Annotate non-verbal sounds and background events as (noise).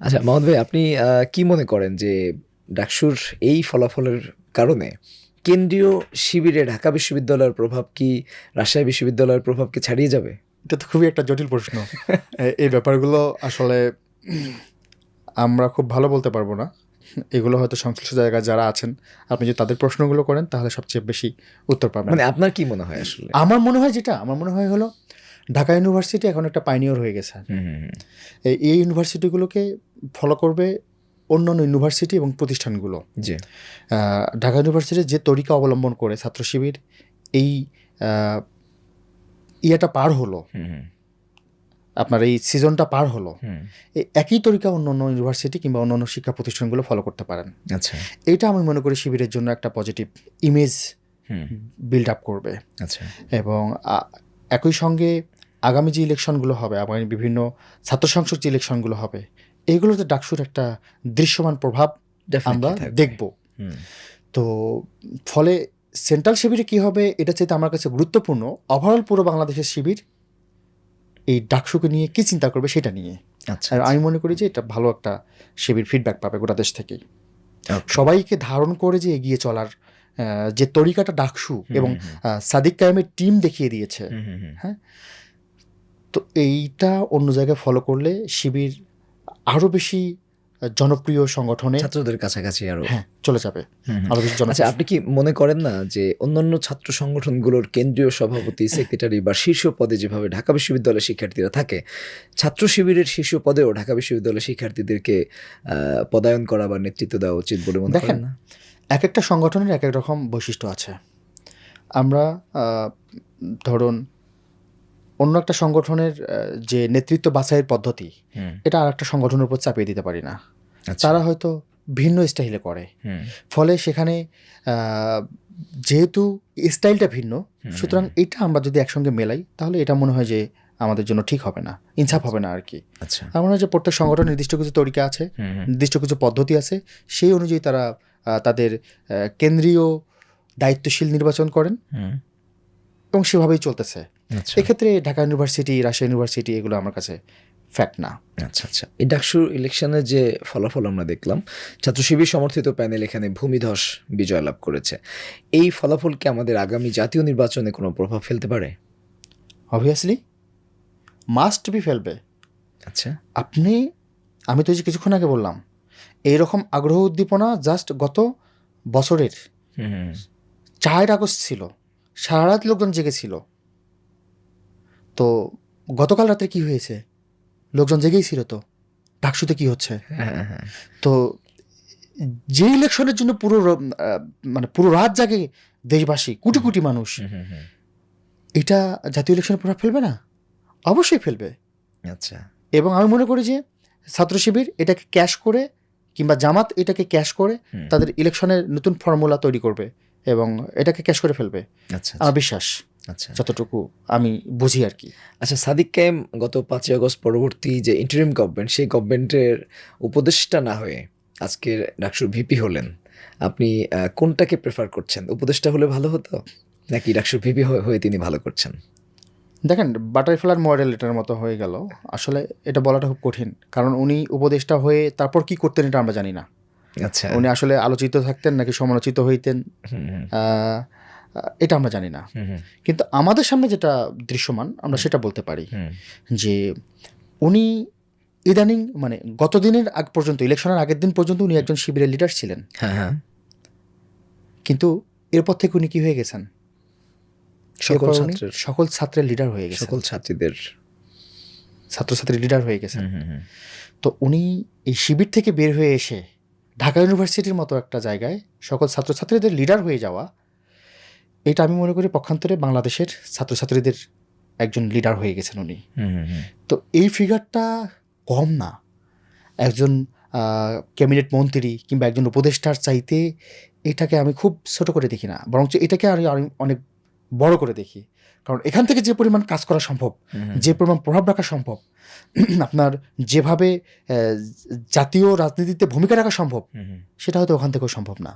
আচ্ছা মোহাম্মদ ভাই আপনি কি মনে করেন যে ডাকসুর এই ফলাফলের কারণে কেন্দ্রীয় শিবিরে ঢাকা বিশ্ববিদ্যালয়ের প্রভাব কি রাজশাহী বিশ্ববিদ্যালয়ের প্রভাব কি ছাড়িয়ে যাবে? এটা তো খুবই একটা জটিল প্রশ্ন। এই ব্যাপারগুলো আসলে আমরা খুব ভালো বলতে পারব না। এগুলো হয়তো সংশ্লিষ্ট জায়গায় যারা আছেন আপনি যদি তাদের প্রশ্নগুলো করেন তাহলে সবচেয়ে বেশি উত্তর পাবেন। মানে আপনার কি মনে হয় আসলে? আমার মনে হয় যেটা আমার মনে হয় হলো ঢাকা ইউনিভার্সিটি এখন একটা পাইনিয়র হয়ে গেছে। এই ইউনিভার্সিটিগুলোকে ফলো করবে অন্য অন্য ইউনিভার্সিটি এবং প্রতিষ্ঠানগুলো। জি। আহ, ঢাকা ইউনিভার্সিটির যে তরিকা অবলম্বন করে ছাত্র শিবির এই ইয়েটা পার হলো। আপনার এই সিজনটা পার হলো। একই তরিকা অন্য অন্য ইউনিভার্সিটি কিংবা অন্য অন্য শিক্ষা প্রতিষ্ঠানগুলো ফলো করতে পারেন। আচ্ছা। এটা আমি মনে করি শিবিরের জন্য একটা পজিটিভ ইমেজ বিল্ড আপ করবে। আচ্ছা। এবং একই সঙ্গে আগামী যে ইলেকশনগুলো হবে আগামী বিভিন্ন ছাত্র সংসদ যে ইলেকশনগুলো হবে এইগুলোতে ডাকসুর একটা দৃশ্যমান প্রভাব আমরা। দেখব। তো ফলে সেন্ট্রাল শিবিরে কি হবে এটা চাইতে আমার কাছে গুরুত্বপূর্ণ। ওভারঅল পুরো বাংলাদেশের শিবির এই ডাকসুকে নিয়ে কি চিন্তা করবে সেটা নিয়ে। আচ্ছা আর আমি মনে করি যে এটা ভালো একটা শিবির ফিডব্যাক পাবে গোটা দেশ থেকেই সবাইকে ধারণ করে যে এগিয়ে চলার যে তরিকাটা ডাকসু এবং সাদিক কায়েমের টিম দেখিয়ে দিয়েছে। হুম। তো এইটা অন্য জায়গায় ফলো করলে শিবির আরও বেশি জনপ্রিয় সংগঠনে ছাত্রদের কাছাকাছি আরও। হ্যাঁ চলে যাবে। আরও বেশি আচ্ছা আপনি কি মনে করেন না যে অন্যান্য ছাত্র সংগঠনগুলোর কেন্দ্রীয় সভাপতি সেক্রেটারি বা শীর্ষ পদে যেভাবে ঢাকা বিশ্ববিদ্যালয়ের শিক্ষার্থীরা থাকে ছাত্র শিবিরের শীর্ষ পদেও ঢাকা বিশ্ববিদ্যালয়ের শিক্ষার্থীদেরকে পদায়ন করা বা নেতৃত্ব দেওয়া উচিত বলে মনে দেখেন, করেন না? এক একটা সংগঠনের এক এক রকম বৈশিষ্ট্য আছে। আমরা ধরুন অন্য একটা সংগঠনের যে নেতৃত্ব বাছাইয়ের পদ্ধতি এটা আর একটা সংগঠনের উপর চাপিয়ে দিতে পারি না। আচ্ছা, তারা হয়তো ভিন্ন স্টাইলে করে। ফলে সেখানে যেহেতু স্টাইলটা ভিন্ন সুতরাং এটা আমরা যদি একসঙ্গে মেলাই তাহলে এটা মনে হয় যে আমাদের জন্য ঠিক হবে না ইনসাফ হবে না আর কি। আচ্ছা। আমার মনে হয় যে প্রত্যেক সংগঠন নির্দিষ্ট কিছু তরিকা আছে নির্দিষ্ট কিছু পদ্ধতি আছে সেই অনুযায়ী তারা তাদের কেন্দ্রীয় দায়িত্বশীল নির্বাচন করেন। এবং সেভাবেই চলতেছে। এক্ষেত্রে ঢাকা ইউনিভার্সিটি রাশিয়া ইউনিভার্সিটি এগুলো আমার কাছে ফ্যাক্ট না। আচ্ছা আচ্ছা। এই ডাকসুর ইলেকশনের যে ফলাফল আমরা দেখলাম ছাত্র শিবির সমর্থিত প্যানেল এখানে ভূমিধস বিজয় লাভ করেছে। এই ফলাফল কি আমাদের আগামী জাতীয় নির্বাচনে কোনো প্রভাব ফেলতে পারে? অবভিয়াসলি মাস্ট বি ফেলবে। আচ্ছা। আপনি আমি তো যে কিছুক্ষণ আগে বললাম এইরকম আগ্রহ উদ্দীপনা জাস্ট গত বছরের চার আগস্ট ছিল সারা রাত লোকজন জেগেছিল তো গতকাল রাতে কি হয়েছে? লোকজন জেগেই ছিল তো। ডাকসুতে কি হচ্ছে? হ্যাঁ হ্যাঁ তো যে ইলেকশনের জন্য পুরো মানে পুরো রাত জাগে দেশবাসী কোটি কোটি মানুষ। এটা জাতীয় ইলেকশনে প্রভাব ফেলবে না? অবশ্যই ফেলবে। আচ্ছা। এবং আমি মনে করি যে ছাত্র শিবির এটাকে ক্যাশ করে কিংবা জামাত এটাকে ক্যাশ করে তাদের ইলেকশনের নতুন ফর্মুলা তৈরি করবে এবং এটাকে ক্যাশ করে ফেলবে। আচ্ছা আমার বিশ্বাস। আচ্ছা যতটুকু আমি বুঝি আর কি আচ্ছা সাদিক কায়েম গত পাঁচই আগস্ট পরবর্তী যে ইন্টারিম গভর্নমেন্ট সেই গভর্নমেন্টের উপদেষ্টা না হয়ে আজকের ডাকসুর ভিপি হলেন আপনি কোনটাকে প্রেফার করছেন? উপদেষ্টা হলে ভালো হতো? নাকি ডাকসুর ভিপি হয়ে তিনি ভালো করছেন? দেখেন বাটারফ্লার মডেল এটার মতো হয়ে গেল। আসলে এটা বলাটা খুব কঠিন। কারণ উনি উপদেষ্টা হয়ে তারপর কি করতেন এটা আমরা জানি না। আচ্ছা। উনি আসলে আলোচিত থাকতেন নাকি সমালোচিত হইতেন। এটা আমরা জানি না। কিন্তু আমাদের সামনে যেটা দৃশ্যমান আমরা সেটা বলতে পারি যে উনি ইদানিং মানে গত দিনের আগ পর্যন্ত ইলেকশনের আগের দিন পর্যন্ত উনি একজন শিবিরের লিডার ছিলেন। হ্যাঁ হ্যাঁ। কিন্তু এরপর থেকে উনি কি হয়ে গেছেন? সকল ছাত্রের। সকল ছাত্রের লিডার হয়ে গেছেন। সকল ছাত্রীদের। ছাত্রছাত্রীর লিডার হয়ে গেছেন। তো উনি এই শিবির থেকে বের হয়ে এসে ঢাকা ইউনিভার্সিটির মতো একটা জায়গায় সকল ছাত্রছাত্রীদের লিডার হয়ে যাওয়া এটা আমি মনে করি পক্ষান্তরে বাংলাদেশের ছাত্রছাত্রীদের একজন লিডার হয়ে গেছেন উনি। তো এই ফিগারটা কম না। একজন ক্যাবিনেট মন্ত্রী কিংবা একজন উপদেষ্টার চাইতে এটাকে আমি খুব ছোট করে দেখি না। বরঞ্চ এটাকে আমি অনেক বড় করে দেখি। কারণ এখান থেকে যে পরিমাণ কাজ করা সম্ভব যে পরিমাণ প্রভাব রাখা সম্ভব (clears throat) আপনার যেভাবে জাতীয় রাজনীতিতে ভূমিকা রাখা সম্ভব। সেটা হয়তো ওখান থেকেও সম্ভব না।